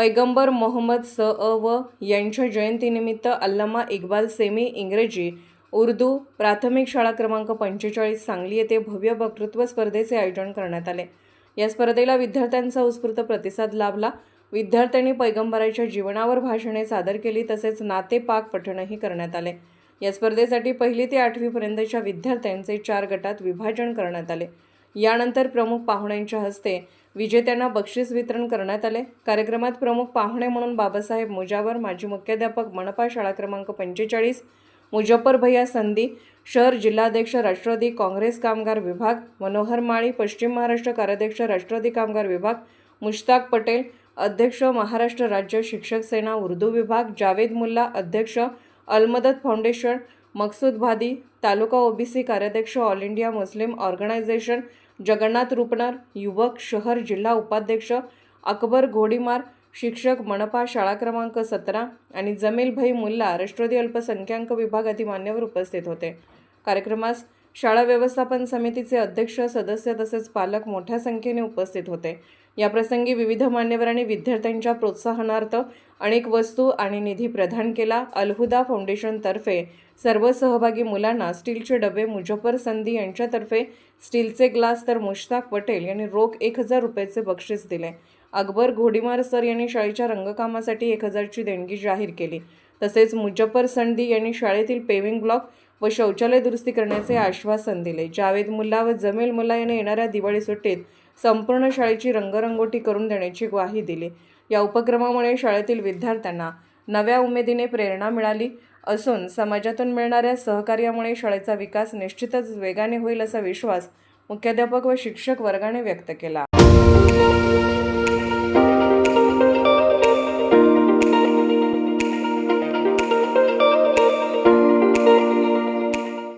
पैगंबर मोहम्मद स अ व यांच्या जयंतीनिमित्त अल्लामा इक्बाल सेमी इंग्रजी उर्दू प्राथमिक शाळा क्रमांक पंचेचाळीस सांगली येथे भव्य वक्तृत्व स्पर्धेचे आयोजन करण्यात आले. या स्पर्धेला विद्यार्थ्यांचा उत्स्फूर्त प्रतिसाद लाभला. विद्यार्थ्यांनी पैगंबराच्या जीवनावर भाषणे सादर केली तसेच नाते पाक पठणही करण्यात आले. या स्पर्धेसाठी पहिली ते आठवीपर्यंतच्या विद्यार्थ्यांचे चार गटात विभाजन करण्यात आले. यानंतर प्रमुख पाहुण्यांच्या हस्ते विजेत्यांना बक्षीस वितरण करण्यात आले. कार्यक्रमात प्रमुख पाहुणे म्हणून बाबासाहेब मुजावर माजी मुख्याध्यापक मनपा शाळा क्रमांक पंचेचाळीस मुजफ्फर भैया संधी शहर जिल्हाध्यक्ष राष्ट्रवादी काँग्रेस कामगार विभाग मनोहर माळी पश्चिम महाराष्ट्र कार्याध्यक्ष राष्ट्रवादी कामगार विभाग मुश्ताक पटेल अध्यक्ष महाराष्ट्र राज्य शिक्षक सेना उर्दू विभाग जावेद मुल्ला अध्यक्ष अलमदत फाउंडेशन मकसूद भादी तालुका ओबीसी कार्याध्यक्ष all India Muslim organisation Jagannath Rupnar युवक शहर जिल्हा उपाध्यक्ष अकबर घोडीमार शिक्षक मनपा शाळा क्रमांक सतरा आणि जमीलभाई मुल्ला राष्ट्रवादी अल्पसंख्याक विभाग आदी मान्यवर उपस्थित होते. कार्यक्रमास शाळा व्यवस्थापन समितीचे अध्यक्ष सदस्य तसेच पालक मोठ्या संख्येने उपस्थित होते. याप्रसंगी विविध मान्यवरांनी विद्यार्थ्यांच्या प्रोत्साहनार्थ अनेक वस्तू आणि निधी प्रदान केला. अलहुदा फाउंडेशनतर्फे सर्व सहभागी मुलांना स्टीलचे डबे मुजफ्फर संधी यांच्यातर्फे स्टीलचे ग्लास तर मुश्ताक पटेल यांनी रोख एक हजार रुपयाचे बक्षीस दिले. अकबर घोडीमार सर यांनी शाळेच्या रंगकामासाठी एक हजारची देणगी जाहीर केली. तसेच मुजफ्फर संधी यांनी शाळेतील पेविंग ब्लॉक व शौचालय दुरुस्ती करण्याचे आश्वासन दिले. जावेद मुल्ला व जमेल मुल्ला यांनी येणाऱ्या दिवाळी सुट्टीत संपूर्ण शाळेची रंगरंगोटी करून देण्याची ग्वाही दिली. या उपक्रमामुळे शाळेतील विद्यार्थ्यांना नव्या उमेदीने प्रेरणा मिळाली असून समाजातून मिळणाऱ्या सहकार्यामुळे शाळेचा विकास निश्चितच वेगाने होईल असा विश्वास मुख्याध्यापक व शिक्षक वर्गाने व्यक्त केला.